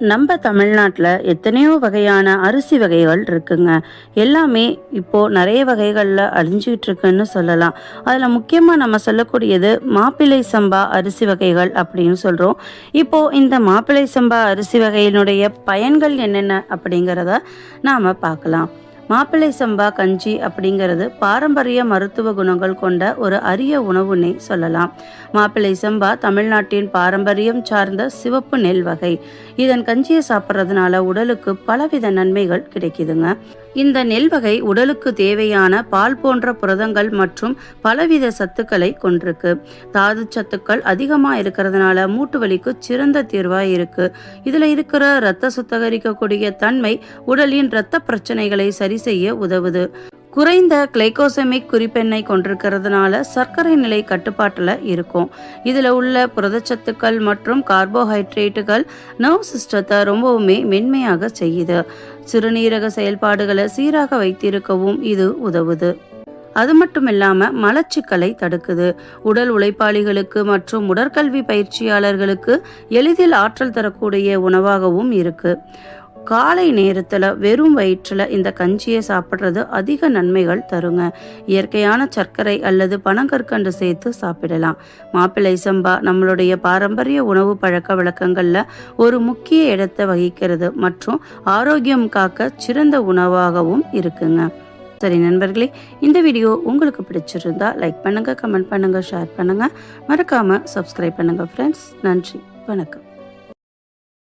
நம்ம தமிழ்நாட்டில் எத்தனையோ வகையான அரிசி வகைகள் இருக்குங்க. எல்லாமே இப்போ நிறைய வகைகளில் அழிஞ்சிக்கிட்டு இருக்குன்னு சொல்லலாம். அதில் முக்கியமாக நம்ம சொல்லக்கூடியது மாப்பிள்ளை சம்பா அரிசி வகைகள் அப்படின்னு சொல்கிறோம் இப்போ இந்த மாப்பிள்ளை சம்பா அரிசி வகையினுடைய பயன்கள் என்னென்ன அப்படிங்கிறத நாம் பார்க்கலாம். மாப்பிள்ளை சம்பா கஞ்சி அப்படிங்கிறது பாரம்பரிய மருத்துவ குணங்கள் கொண்ட ஒரு அரிய உணவுன்னே சொல்லலாம். மாப்பிள்ளை சம்பா தமிழ்நாட்டின் பாரம்பரியம் சார்ந்த சிவப்பு நெல் வகை. இதன் கஞ்சியை சாப்பிட்றதுனால உடலுக்கு பலவித நன்மைகள் கிடைக்குதுங்க. இந்த நெல் வகை உடலுக்கு தேவையான பால் போன்ற புரதங்கள் மற்றும் பலவித சத்துக்களை கொண்டிருக்கு. தாது சத்துக்கள் அதிகமாக இருக்கிறதுனால மூட்டு வலிக்கு சிறந்த தீர்வாக இருக்கு. இதில் இருக்கிற இரத்த சுத்தகரிக்கக்கூடிய தன்மை உடலின் இரத்த பிரச்சனைகளை சரி செய்ய உதவுது. குறைந்த கிளைகோசமிக் குறிப்பெண்ணை கொண்டிருக்கிறதுனால சர்க்கரை நிலை கட்டுப்பாட்டில் இருக்கும். இதில் உள்ள புரதச்சத்துக்கள் மற்றும் கார்போஹைட்ரேட்டுகள் நர்வ் சிஸ்டத்தை ரொம்பவுமே மென்மையாக செய்யுது. சிறுநீரக செயல்பாடுகளை சீராக வைத்திருக்கவும் இது உதவுது. அது மட்டும் இல்லாமல் மலச்சிக்கலை தடுக்குது. உடல் உழைப்பாளிகளுக்கு மற்றும் உடற்கல்வி பயிற்சியாளர்களுக்கு எளிதில் ஆற்றல் தரக்கூடிய உணவாகவும் இருக்கு. காலை நேரத்தில் வெறும் வயிற்றில் இந்த கஞ்சியை சாப்பிட்றது அதிக நன்மைகள் தருங்க. இயற்கையான சர்க்கரை அல்லது பனங்கற்கண்டு சேர்த்து சாப்பிடலாம். மாப்பிள்ளை சம்பா நம்மளுடைய பாரம்பரிய உணவு பழக்க வழக்கங்களில் ஒரு முக்கிய இடத்தை வகிக்கிறது மற்றும் ஆரோக்கியம் காக்க சிறந்த உணவாகவும் இருக்குங்க. சரி நண்பர்களே இந்த வீடியோ உங்களுக்கு பிடிச்சிருந்தா லைக் பண்ணுங்க கமெண்ட் பண்ணுங்க ஷேர் பண்ணுங்க. மறக்காம சப்ஸ்கிரைப் பண்ணுங்க ஃப்ரெண்ட்ஸ் நன்றி வணக்கம்.